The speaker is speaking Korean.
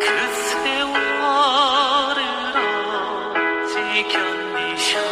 그 세월을 어찌 견디셨